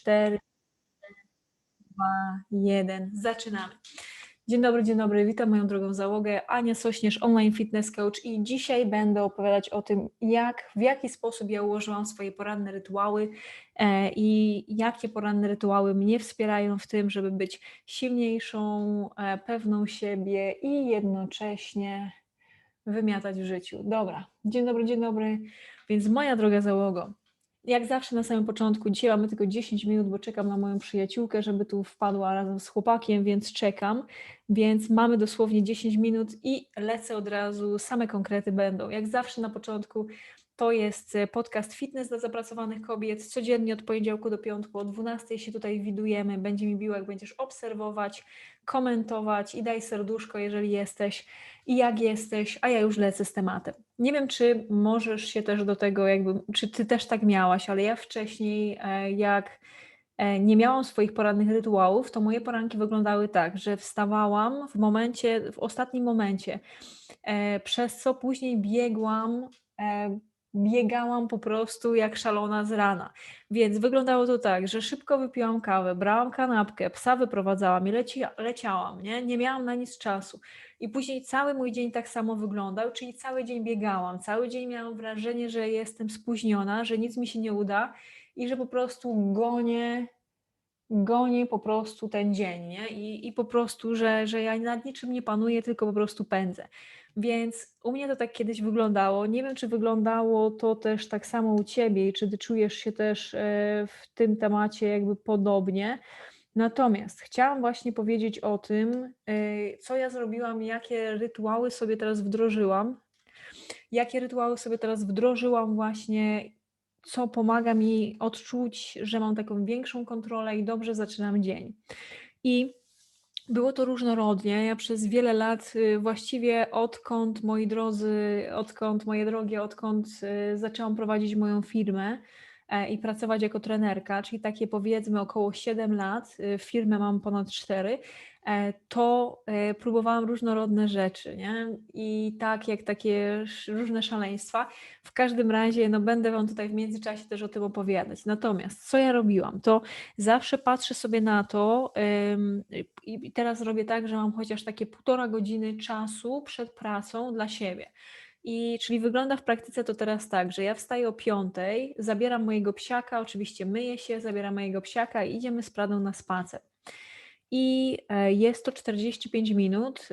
4, 2, 1. Zaczynamy. Dzień dobry, dzień dobry. Witam moją drogą załogę. Ania Sośnierz, online fitness coach i dzisiaj będę opowiadać o tym, jak, w jaki sposób ja ułożyłam swoje poranne rytuały e, i jakie poranne rytuały mnie wspierają w tym, żeby być silniejszą, e, pewną siebie i jednocześnie wymiatać w życiu. Dobra, dzień dobry, dzień dobry. Więc moja droga załogo, jak zawsze na samym początku, dzisiaj mamy tylko 10 minut, bo czekam na moją przyjaciółkę, żeby tu wpadła razem z chłopakiem, więc czekam. Więc mamy dosłownie 10 minut i lecę od razu, same konkrety będą. Jak zawsze na początku to jest e, podcast Fitness dla zapracowanych kobiet. Codziennie od poniedziałku do piątku o 12 się tutaj widujemy. Będzie mi miło, jak będziesz obserwować, komentować i daj serduszko, jeżeli jesteś i jak jesteś, a ja już lecę z tematem. Nie wiem, czy możesz się też do tego, jakby, czy ty też tak miałaś, ale ja wcześniej, e, jak nie miałam swoich porannych rytuałów, to moje poranki wyglądały tak, że wstawałam w momencie, w ostatnim momencie, przez co później biegłam biegałam po prostu jak szalona z rana. Więc wyglądało to tak, że szybko wypiłam kawę, brałam kanapkę, psa wyprowadzałam i leci, leciałam, nie? nie miałam na nic czasu. I później cały mój dzień tak samo wyglądał, czyli cały dzień biegałam, cały dzień miałam wrażenie, że jestem spóźniona, że nic mi się nie uda i że po prostu gonię gonię po prostu ten dzień, nie? I, i po prostu, że, że ja nad niczym nie panuję, tylko po prostu pędzę. Więc u mnie to tak kiedyś wyglądało. Nie wiem, czy wyglądało to też tak samo u ciebie i czy ty czujesz się też e, w tym temacie jakby podobnie. Natomiast chciałam właśnie powiedzieć o tym, e, co ja zrobiłam, jakie rytuały sobie teraz wdrożyłam, jakie rytuały sobie teraz wdrożyłam właśnie, co pomaga mi odczuć, że mam taką większą kontrolę i dobrze zaczynam dzień. I było to różnorodnie. Ja przez wiele lat, y, właściwie odkąd, moi drodzy, odkąd, moje drogie, odkąd y, zaczęłam prowadzić moją firmę e, i pracować jako trenerka, czyli takie powiedzmy około 7 lat, y, firmę mam ponad 4, E, to e, próbowałam różnorodne rzeczy, nie? I tak jak takie różne szaleństwa. W każdym razie, no będę Wam tutaj w międzyczasie też o tym opowiadać. Natomiast co ja robiłam? To zawsze patrzę sobie na to i teraz robię tak, że mam chociaż takie półtora godziny czasu przed pracą dla siebie. I czyli wygląda w praktyce to teraz tak, że ja wstaję o piątej, zabieram mojego psiaka, oczywiście myję się, zabieram mojego psiaka i idziemy z Pradą na spacer. I e, jest to 45 minut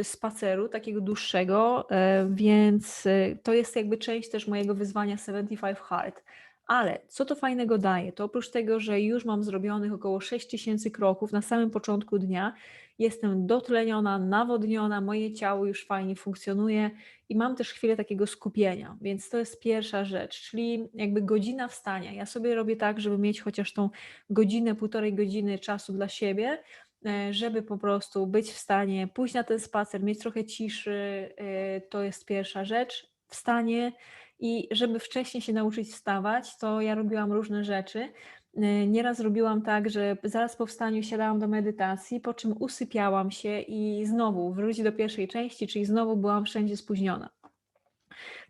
y, spaceru, takiego dłuższego, e, więc e, to jest jakby część też mojego wyzwania 75 Hard. Ale co to fajnego daje? To oprócz tego, że już mam zrobionych około 6000 kroków na samym początku dnia, jestem dotleniona, nawodniona, moje ciało już fajnie funkcjonuje i mam też chwilę takiego skupienia, więc to jest pierwsza rzecz, czyli jakby godzina wstania. Ja sobie robię tak, żeby mieć chociaż tą godzinę, półtorej godziny czasu dla siebie, e, żeby po prostu być w stanie pójść na ten spacer, mieć trochę ciszy, e, to jest pierwsza rzecz. Wstanie i żeby wcześniej się nauczyć wstawać, to ja robiłam różne rzeczy. Y, nieraz robiłam tak, że zaraz po wstaniu siadałam do medytacji, po czym usypiałam się i znowu wrócić do pierwszej części, czyli znowu byłam wszędzie spóźniona.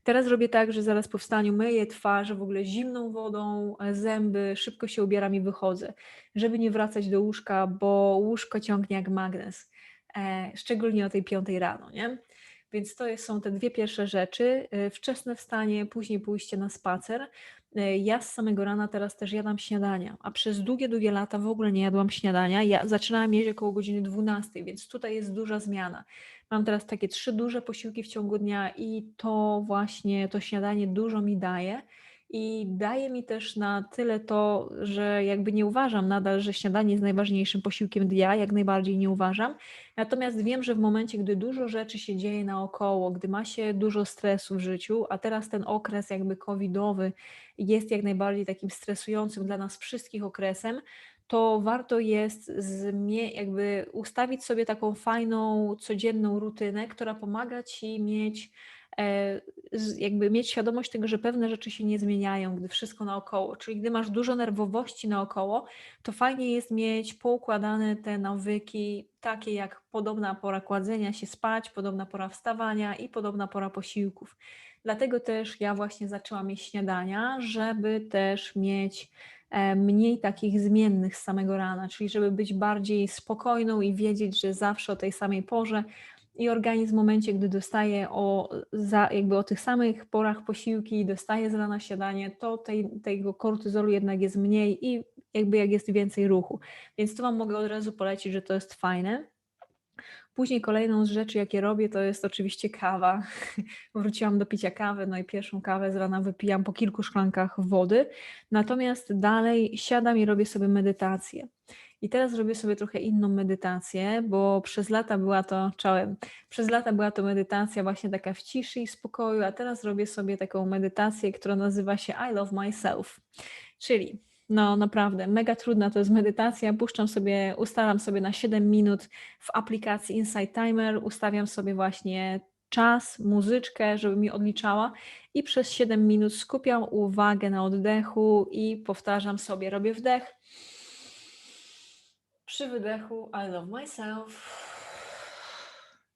Teraz robię tak, że zaraz po wstaniu myję twarz w ogóle zimną wodą, e, zęby, szybko się ubieram i wychodzę, żeby nie wracać do łóżka, bo łóżko ciągnie jak magnes, e, szczególnie o tej piątej rano, nie? Więc to są te dwie pierwsze rzeczy. E, wczesne wstanie, później pójście na spacer. E, ja z samego rana teraz też jadam śniadania, a przez długie, długie lata w ogóle nie jadłam śniadania. Ja zaczynałam jeść około godziny 12, więc tutaj jest duża zmiana. Mam teraz takie trzy duże posiłki w ciągu dnia i to właśnie to śniadanie dużo mi daje. I daje mi też na tyle to, że jakby nie uważam nadal, że śniadanie jest najważniejszym posiłkiem dnia, jak najbardziej nie uważam. Natomiast wiem, że w momencie, gdy dużo rzeczy się dzieje naokoło, gdy ma się dużo stresu w życiu, a teraz ten okres jakby covidowy jest jak najbardziej takim stresującym dla nas wszystkich okresem, to warto jest jakby ustawić sobie taką fajną, codzienną rutynę, która pomaga Ci mieć jakby mieć świadomość tego, że pewne rzeczy się nie zmieniają, gdy wszystko naokoło. Czyli gdy masz dużo nerwowości naokoło, to fajnie jest mieć poukładane te nawyki, takie jak podobna pora kładzenia się spać, podobna pora wstawania i podobna pora posiłków. Dlatego też ja właśnie zaczęłam jeść śniadania, żeby też mieć e, mniej takich zmiennych z samego rana, czyli żeby być bardziej spokojną i wiedzieć, że zawsze o tej samej porze i organizm w momencie, gdy dostaje o, za, jakby o tych samych porach posiłki, dostaje z rana śniadanie, to tej, tego kortyzolu jednak jest mniej i jakby jak jest więcej ruchu. Więc to Wam mogę od razu polecić, że to jest fajne. Później kolejną z rzeczy, jakie robię, to jest oczywiście kawa. Wróciłam do picia kawy, no i pierwszą kawę z rana wypijam po kilku szklankach wody. Natomiast dalej siadam i robię sobie medytację. I teraz robię sobie trochę inną medytację, bo przez lata była to, czołem, przez lata była to medytacja właśnie taka w ciszy i spokoju, a teraz robię sobie taką medytację, która nazywa się I Love Myself. Czyli no naprawdę, mega trudna to jest medytacja. Puszczam sobie, ustalam sobie na 7 minut w aplikacji Insight Timer, ustawiam sobie właśnie czas, muzyczkę, żeby mi odliczała i przez 7 minut skupiam uwagę na oddechu i powtarzam sobie, robię wdech. Przy wydechu I love myself.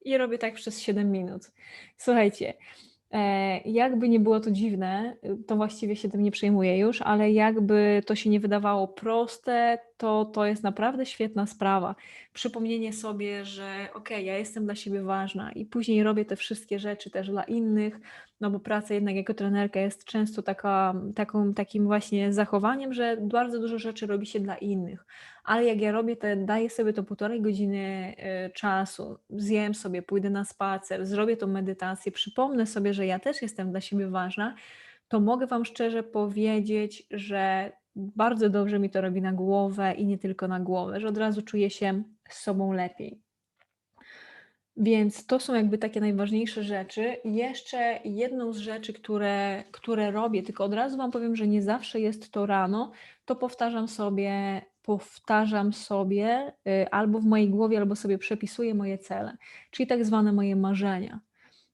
I robię tak przez 7 minut. Słuchajcie, E, jakby nie było to dziwne, to właściwie się tym nie przejmuję już, ale jakby to się nie wydawało proste, to to jest naprawdę świetna sprawa. Przypomnienie sobie, że okej, okay, ja jestem dla siebie ważna i później robię te wszystkie rzeczy też dla innych, no bo praca jednak jako trenerka jest często taka, taką, takim właśnie zachowaniem, że bardzo dużo rzeczy robi się dla innych. Ale jak ja robię, to daję sobie to półtorej godziny y, czasu, zjem sobie, pójdę na spacer, zrobię tą medytację, przypomnę sobie, że ja też jestem dla siebie ważna, to mogę Wam szczerze powiedzieć, że bardzo dobrze mi to robi na głowę i nie tylko na głowę, że od razu czuję się z sobą lepiej. Więc to są jakby takie najważniejsze rzeczy. Jeszcze jedną z rzeczy, które, które robię, tylko od razu Wam powiem, że nie zawsze jest to rano, to powtarzam sobie, powtarzam sobie y, albo w mojej głowie, albo sobie przepisuję moje cele, czyli tak zwane moje marzenia.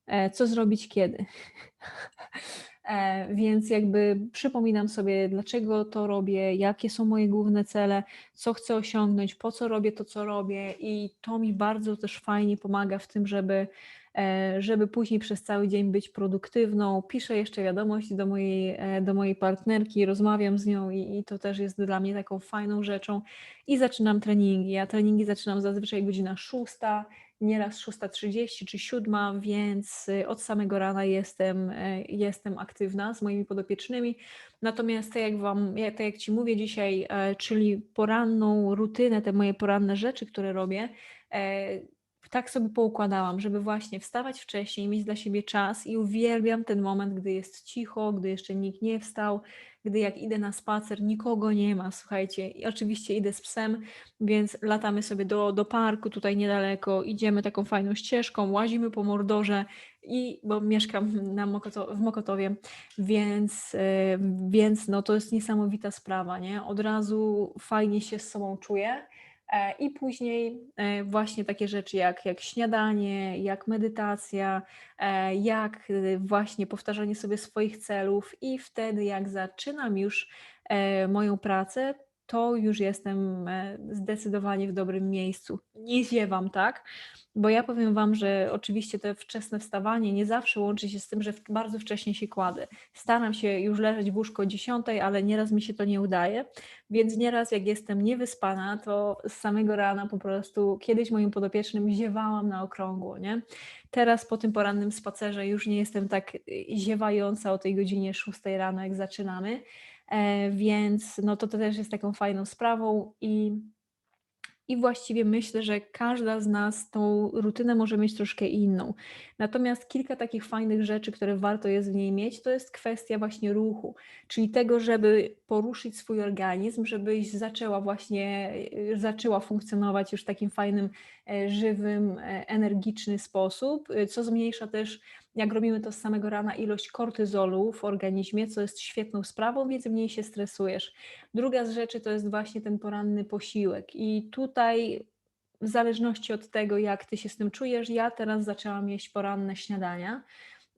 E, co zrobić kiedy? E, więc jakby przypominam sobie, dlaczego to robię, jakie są moje główne cele, co chcę osiągnąć, po co robię to, co robię, i to mi bardzo też fajnie pomaga w tym, żeby, e, żeby później przez cały dzień być produktywną. Piszę jeszcze wiadomość do mojej, e, do mojej partnerki, rozmawiam z nią, i, i to też jest dla mnie taką fajną rzeczą. I zaczynam treningi. Ja treningi zaczynam zazwyczaj godzina szósta nieraz 6.30 czy 7, więc y, od samego rana jestem, y, jestem aktywna z moimi podopiecznymi. Natomiast tak jak, wam, tak jak Ci mówię dzisiaj, e, czyli poranną rutynę, te moje poranne rzeczy, które robię, e, tak sobie poukładałam, żeby właśnie wstawać wcześniej, mieć dla siebie czas i uwielbiam ten moment, gdy jest cicho, gdy jeszcze nikt nie wstał, gdy jak idę na spacer, nikogo nie ma, słuchajcie, i oczywiście idę z psem, więc latamy sobie do, do parku tutaj niedaleko, idziemy taką fajną ścieżką, łazimy po Mordorze i, bo mieszkam na Mokoto, w Mokotowie, więc, yy, więc no to jest niesamowita sprawa, nie? Od razu fajnie się z sobą czuję, E, I później e, właśnie takie rzeczy jak, jak śniadanie, jak medytacja, e, jak właśnie powtarzanie sobie swoich celów, i wtedy, jak zaczynam już moją pracę, to już jestem zdecydowanie w dobrym miejscu. Nie ziewam, tak? Bo ja powiem Wam, że oczywiście to wczesne wstawanie nie zawsze łączy się z tym, że bardzo wcześnie się kładę. Staram się już leżeć w łóżko o 10, ale nieraz mi się to nie udaje, więc nieraz jak jestem niewyspana, to z samego rana po prostu kiedyś moim podopiecznym ziewałam na okrągło, nie? Teraz po tym porannym spacerze już nie jestem tak y, ziewająca o tej godzinie 6 rano, jak zaczynamy, e, więc no to, to też jest taką fajną sprawą i i właściwie myślę, że każda z nas tą rutynę może mieć troszkę inną. Natomiast kilka takich fajnych rzeczy, które warto jest w niej mieć, to jest kwestia właśnie ruchu, czyli tego, żeby poruszyć swój organizm, żebyś zaczęła właśnie, y, zaczęła funkcjonować już w takim fajnym, e, żywym, e, energiczny sposób, co zmniejsza też jak robimy to z samego rana, ilość kortyzolu w organizmie, co jest świetną sprawą, więc mniej się stresujesz. Druga z rzeczy to jest właśnie ten poranny posiłek. I tutaj w zależności od tego, jak ty się z tym czujesz, ja teraz zaczęłam jeść poranne śniadania,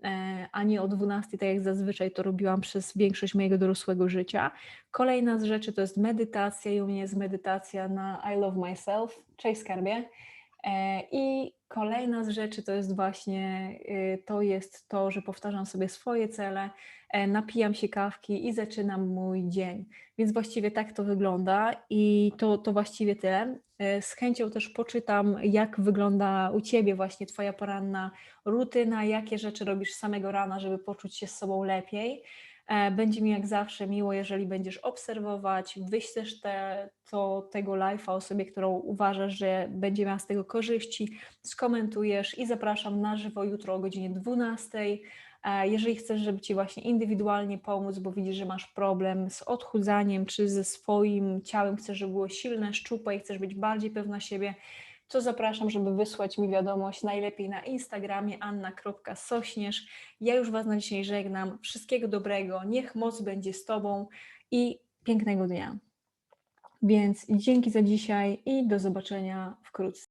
e, a nie o 12, tak jak zazwyczaj to robiłam przez większość mojego dorosłego życia. Kolejna z rzeczy to jest medytacja i u mnie jest medytacja na I Love Myself. Cześć skarbie. E, I kolejna z rzeczy to jest właśnie y, to jest to, że powtarzam sobie swoje cele, e, napijam się kawki i zaczynam mój dzień. Więc właściwie tak to wygląda i to, to właściwie tyle. E, Z chęcią też poczytam, jak wygląda u Ciebie właśnie Twoja poranna rutyna, jakie rzeczy robisz samego rana, żeby poczuć się z sobą lepiej. E, Będzie mi jak zawsze miło, jeżeli będziesz obserwować, wyślesz te, to, tego live'a osobie, którą uważasz, że będzie miała z tego korzyści, skomentujesz i zapraszam na żywo jutro o godzinie 12. E, Jeżeli chcesz, żeby Ci właśnie indywidualnie pomóc, bo widzisz, że masz problem z odchudzaniem, czy ze swoim ciałem, chcesz, żeby było silne, szczupłe i chcesz być bardziej pewna siebie, to zapraszam, żeby wysłać mi wiadomość najlepiej na Instagramie anna.sośnierz. Ja już Was na dzisiaj żegnam. Wszystkiego dobrego, niech moc będzie z Tobą i pięknego dnia. Więc dzięki za dzisiaj i do zobaczenia wkrótce.